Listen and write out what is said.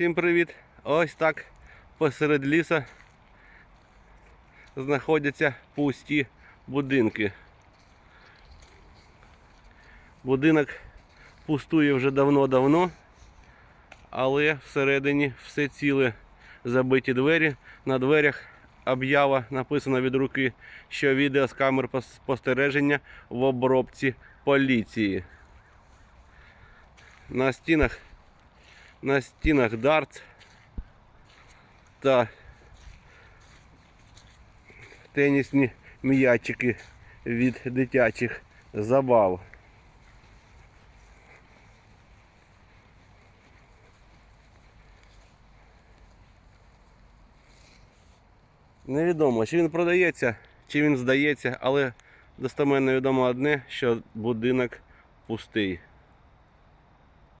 Всім привіт! Ось так посеред ліса знаходяться пусті будинки. Будинок пустує вже давно-давно, але всередині все ціле забиті двері. На дверях об'ява написана від руки, що відео з камер спостереження в обробці поліції. На стінах на стінах дартс та тенісні м'ячики від дитячих забав. Невідомо, чи він продається, чи він здається, але достеменно відомо одне, що будинок пустий.